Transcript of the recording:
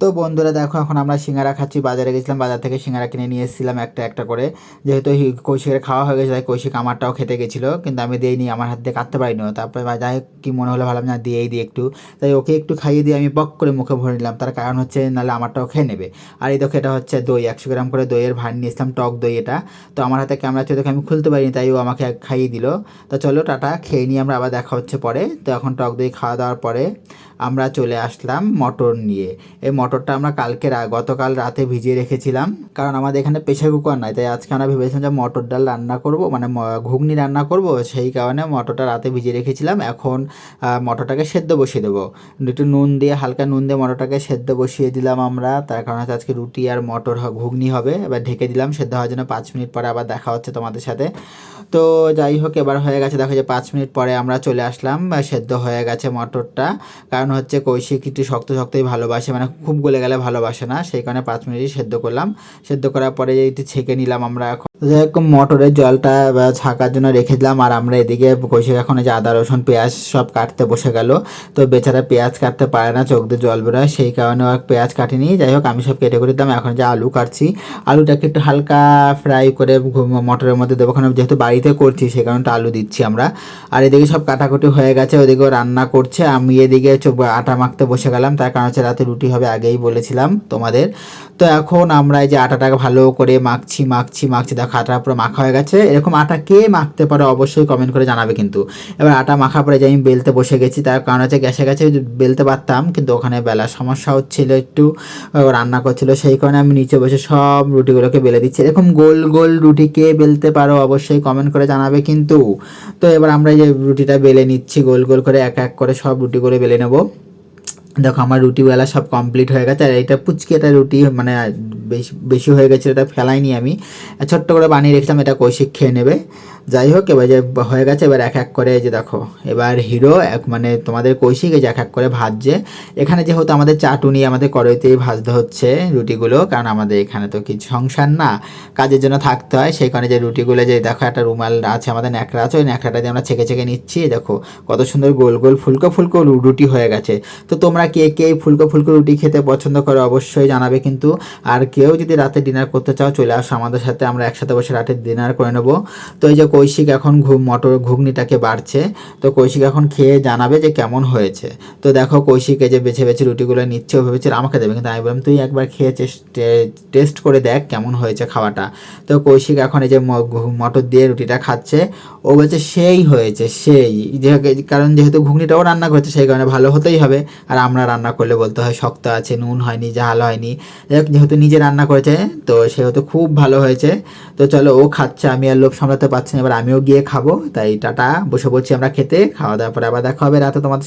তো বন্ধুরা দেখো, এখন আমরা সিঙ্গারা খাচ্ছি। বাজারে গেছিলাম, বাজার থেকে সিঙ্গারা কিনে নিয়ে এসেছিলাম একটা একটা করে। যেহেতু কৌশিকের খাওয়া হয়ে গেছে, তাই কৌশিক আমারটাও খেতে গেছিল, কিন্তু আমি দিইনি, আমার হাত দিয়ে কাটতে পারিনি। তারপরে যাই কি মনে হলো ভাবলাম না দিয়েই দিই একটু। তাই ওকে একটু খাইয়ে দিয়ে আমি বক করে মুখে ভরে নিলাম। তার কারণ হচ্ছে, নাহলে আমারটাও খেয়ে নেবে। আর এই দেখো, এটা হচ্ছে দই। একশো গ্রাম করে দইয়ের ভার নিয়ে এসলাম টক দই এটা। তো আমার হাতে ক্যামেরা ছিল আমি খুলতে পারিনি, তাই ও আমাকে খাইয়ে দিল। তো চলো, টাটা, খেয়ে নিয়ে আমরা আবার দেখা হচ্ছে পরে। তো এখন টক দই খাওয়া দাওয়ার পরে আমরা চলে আসলাম মটর নিয়ে। এই মটরটা আমরা কালকে গতকাল রাতে ভিজিয়ে রেখেছিলাম। কারণ আমাদের এখানে প্রেশার কুকার নাই, তাই আজকে আমরা ভেবেছিলাম যে মটর ডাল রান্না করব মানে ঘুগনি রান্না করব, সেই কারণে মটরটা রাতে ভিজিয়ে রেখেছিলাম। এখন মটরটাকে সেদ্ধ বসিয়ে দেবো। একটু নুন দিয়ে, হালকা নুন দিয়ে মটরটাকে সেদ্ধ বসিয়ে দিলাম আমরা। তার কারণ হচ্ছে আজকে রুটি আর মটর ঘুগনি হবে, এবার ঢেকে দিলাম। সেদ্ধ হওয়ার জন্য পাঁচ মিনিট পরে আবার দেখা হচ্ছে তোমাদের সাথে। তো যাই হোক, এবার হয়ে গেছে, দেখো যে পাঁচ মিনিট পরে আমরা চলে আসলাম। সেদ্ধ হয়ে গেছে মটরটা। কারণ হচ্ছে কৌশিক একটু শক্ত শক্তই ভালোবাসে মানে খুব গলে গেলে ভালোবাসে না, সেই কারণে পাঁচ মিনিটই সেদ্ধ করলাম। সেদ্ধ করার পরে একটু ছেঁকে নিলাম আমরা এখন। মটরের জলটা ছাকার জন্য রেখে দিলাম। আর আমরা এদিকে কৌশিক এখন যে আদা, রসুন, পেঁয়াজ সব কাটতে বসে গেল। তো বেচারা পেঁয়াজ কাটতে পারে না, চোখ দিয়ে জল বেরোয়। সেই কারণে পেঁয়াজ কাটিনি। যাই হোক, আমি সব কেটে করে দিলাম। এখন যে আলু কাটছি, আলুটাকে একটু হালকা ফ্রাই করে মটরের মধ্যে দেবো। কারণ যেহেতু বাড়িতে করছি সেই কারণে আলু দিচ্ছি আমরা। আর এদিকে সব কাটাকুটি হয়ে গেছে ওদিকেও রান্না করছে। আমি এদিকে আটা মাখতে বসে গেলাম। তার কারণ হচ্ছে রাতে রুটি হবে, আগেই বলেছিলাম তোমাদের। তো এখন আমরা এই যে আটাটাকে ভালো করে মাখছি মাখছি মাখছি। দেখো আটা পুরো মাখা হয়ে গেছে। এরকম আটা কে মাখতে পারো অবশ্যই কমেন্ট করে জানাবে কিন্তু। এবার আটা মাখা পরে যে আমি বেলতে বসে গেছি, তার কারণ হচ্ছে গ্যাসে গেছে বেলতে পারতাম, কিন্তু ওখানে বেলার সমস্যা হচ্ছিল একটু রান্না করছিল, সেই কারণে আমি নিচে বসে সব রুটিগুলোকে বেলে দিচ্ছি। এরকম গোল গোল রুটি কে বেলতে পারো অবশ্যই কমেন্ট করে জানাবে কিন্তু। তো এবার আমরা যে রুটিটা বেলে নিচ্ছি, গোল গোল করে এক এক করে সব রুটিগুলো বেলে নেব। দেখো আমার রুটিবেলা সব কমপ্লিট হয়ে গেছে, আর এটা পুচকি একটা রুটি মানে বেশি বেশি হয়ে গেছে, এটা ফেলাইনি আমি। ছোট্ট করে বানিয়ে রেখেছিলাম, এটা কৌশিক খেয়ে নেবে। যাই হোক, এবার যে হয়ে গেছে, এবার এক এক করে যে দেখো, এবার হিরো, এক মানে তোমাদের কৌশিক যে এক এক করে ভাজছে। এখানে যেহেতু আমাদের চাটুনি, আমাদের কড়াইতেই ভাজতে হচ্ছে রুটিগুলো, কারণ আমাদের এখানে তো কিছু সংসার না, কাজের জন্য থাকতে হয়। সেই কারণে যে রুটিগুলো যে দেখো, একটা রুমাল আছে, আমাদের ন্যাকড়া আছে, ওই ন্যাকড়াটা দিয়ে আমরা ছেঁকে ছেঁকে নিচ্ছি। দেখো, কত সুন্দর গোল গোল ফুলকো ফুলকো রুটি হয়ে গেছে। তো তোমরা কে কে ফুলকো ফুলকো রুটি খেতে পছন্দ করো, অবশ্যই জানাবে কিন্তু। আর কেউ যদি রাতে ডিনার করতে চাও, চলে আসো আমাদের সাথে, আমরা একসাথে বসে রাতে ডিনার করে নেব। তো এই যে কৈশিক এখন ঘুম, মটর ঘুগনিটাকে বাড়ছে, তো কৌশিক এখন খেয়ে জানাবে যে কেমন হয়েছে। তো দেখো কৌশিক এই যে বেছে বেছে রুটিগুলো নিচ্ছে ও ভেবেছিল আমাকে দেবে, কিন্তু আমি বললাম, তুই একবার খেয়ে টেস্ট করে দেখ কেমন হয়েছে খাওয়াটা। তো কৌশিক এখন এই যে মটর দিয়ে রুটিটা খাচ্ছে, ও বলছে, সেই হয়েছে, সেই। যে কারণ যেহেতু ঘুগনিটাও রান্না করছে, সেই কারণে ভালো হতেই হবে। আর আমরা রান্না করলে বলতে হয়, শক্ত আছে, নুন হয়নি, ঝাল হয়নি। যেহেতু নিজে রান্না করেছে, তো সেহেতু খুব ভালো হয়েছে। তো চলো, ও খাচ্ছে, আমি আর লোভ সামলাতে পারছি না। এবার আমিও গিয়ে খাব, তাই টাটা, বসে পড়ছি আমরা খেতে। খাওয়া দাওয়ার পরে আবার দেখা হবে, রাতে তোমাদের।